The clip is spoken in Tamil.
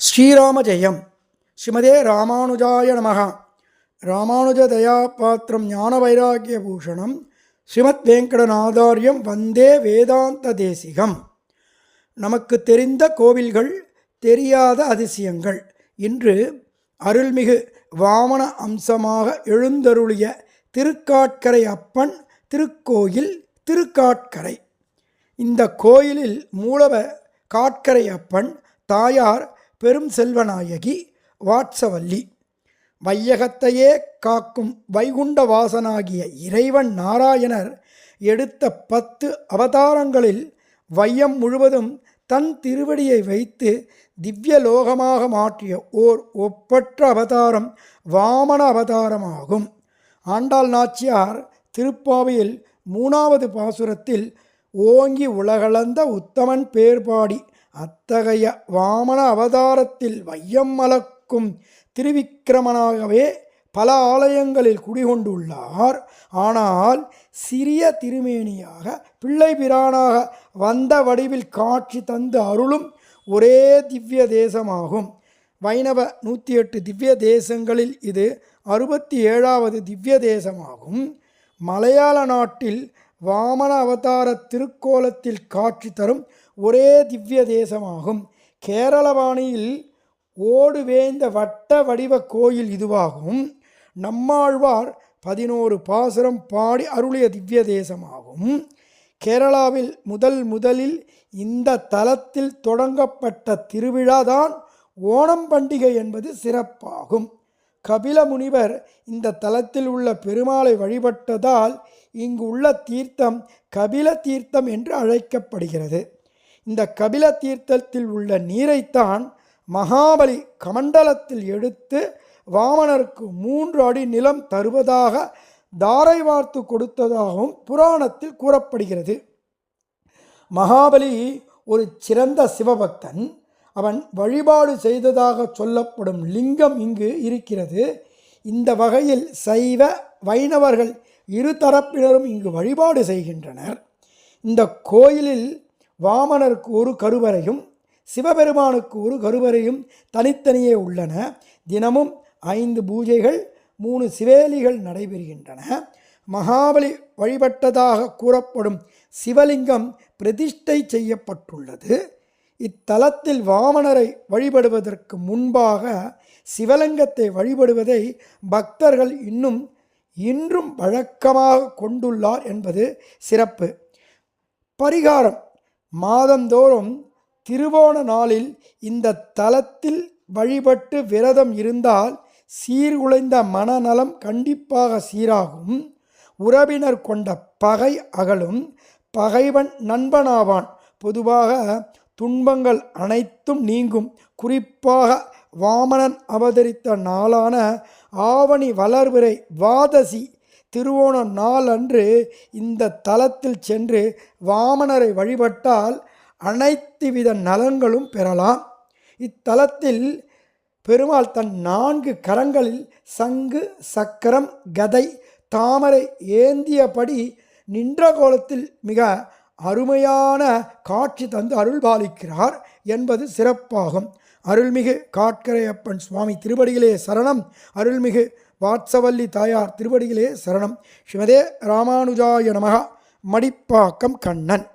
ஸ்ரீராம ஜெயம் ஸ்ரீமதே ராமானுஜாய நமக ராமானுஜ தயாபாத்திரம் ஞான வைராக்கிய பூஷணம் ஸ்ரீமத் வெங்கடநாதாரியம் வந்தே வேதாந்த தேசிகம். நமக்கு தெரிந்த கோவில்கள் தெரியாத அதிசயங்கள். இன்று அருள்மிகு வாமன அம்சமாக எழுந்தருளிய திருக்காட்கரை அப்பன் திருக்கோயில் திருக்காட்கரை. இந்த கோயிலில் மூலவ காட்கரை அப்பன் தாயார் பெரும் செல்வநாயகி வாட்சவல்லி. வையகத்தையே காக்கும் வைகுண்ட வாசனாகிய இறைவன் நாராயணர் எடுத்த பத்து அவதாரங்களில் வையம் முழுவதும் தன் திருவடியை வைத்து திவ்ய லோகமாக மாற்றிய ஓர் ஒப்பற்ற அவதாரம் வாமன அவதாரமாகும். ஆண்டாள் நாச்சியார் திருப்பாவையில் மூணாவது பாசுரத்தில் ஓங்கி உலகளந்த உத்தமன் பேர்பாடி அத்தகைய வாமன அவதாரத்தில் வையம் மலக்கும் திருவிக்கிரமனாகவே பல ஆலயங்களில் குடிகொண்டுள்ளார். ஆனால் சிறிய திருமேனியாக பிள்ளை பிரானாக வந்த வடிவில் காட்சி தந்து அருளும் ஒரே திவ்ய தேசமாகும். வைணவ நூற்றி எட்டு திவ்ய தேசங்களில் இது அறுபத்தி ஏழாவது திவ்ய தேசமாகும். மலையாள நாட்டில் வாமன அவதார திருக்கோலத்தில் காட்சி தரும் ஒரே திவ்ய தேசமாகும். கேரளவாணியில் ஓடுவேந்த வட்ட வடிவ கோயில் இதுவாகும். நம்மாழ்வார் பதினோரு பாசுரம் பாடி அருளிய திவ்ய தேசமாகும். கேரளாவில் முதல் முதலில் இந்த தலத்தில் தொடங்கப்பட்ட திருவிழாதான் ஓணம் பண்டிகை என்பது சிறப்பாகும். கபில முனிவர் இந்த தலத்தில் உள்ள பெருமாளை வழிபட்டதால் இங்கு உள்ள தீர்த்தம் கபில தீர்த்தம் என்று அழைக்கப்படுகிறது. இந்த கபில தீர்த்தத்தில் உள்ள நீரைத்தான் மகாபலி கமண்டலத்தில் எடுத்து வாமனருக்கு மூன்று அடி நிலம் தருவதாக தாரை வார்த்து கொடுத்ததாகவும் புராணத்தில் கூறப்படுகிறது. மகாபலி ஒரு சிறந்த சிவபக்தன். அவன் வழிபாடு செய்ததாக சொல்லப்படும் லிங்கம் இங்கு இருக்கிறது. இந்த வகையில் சைவ வைணவர்கள் இரு தரப்பினரும் இங்கு வழிபாடு செய்கின்றனர். இந்த கோயிலில் வாமனருக்கு ஒரு கருவறையும் சிவபெருமானுக்கு ஒரு கருவறையும் தனித்தனியே உள்ளன. தினமும் ஐந்து பூஜைகள் மூணு சிவேலிகள் நடைபெறுகின்றன. மகாபலி வழிபட்டதாக கூறப்படும் சிவலிங்கம் பிரதிஷ்டை செய்யப்பட்டுள்ளது. இத்தலத்தில் வாமனரை வழிபடுவதற்கு முன்பாக சிவலிங்கத்தை வழிபடுவதை பக்தர்கள் இன்னும் இன்றும் வழக்கமாக கொண்டுள்ளார் என்பது சிறப்பு. பரிகாரம். மாதந்தோறும் திருவோண நாளில் இந்த தலத்தில் வழிபட்டு விரதம் இருந்தால் சீர்குலைந்த மனநலம் கண்டிப்பாக சீராகும். உறவினர் கொண்ட பகை அகலும் பகைவன் நண்பனாவான். பொதுவாக துன்பங்கள் அனைத்தும் நீங்கும். குறிப்பாக வாமனன் அவதரித்த நாளான ஆவணி வளர்விரை வாதசி திருவோண நாள் அன்று இந்த தலத்தில் சென்று வாமனரை வழிபட்டால் அனைத்து வித நலன்களும் பெறலாம். இத்தலத்தில் பெருமாள் தன் நான்கு கரங்களில் சங்கு சக்கரம் கதை தாமரை ஏந்தியபடி நின்ற கோலத்தில் மிக அருமையான காட்சி தந்து அருள்பாலிக்கிறார் என்பது சிறப்பாகும். அருள்மிகு காட்கரையப்பன் சுவாமி திருவடிகளே சரணம். அருள்மிகு வாட்சவல்லி தாயார் திருவடிகளே சரணம். ஸ்ரீமதே ராமானுஜாய நமகா. மடிப்பாக்கம் கண்ணன்.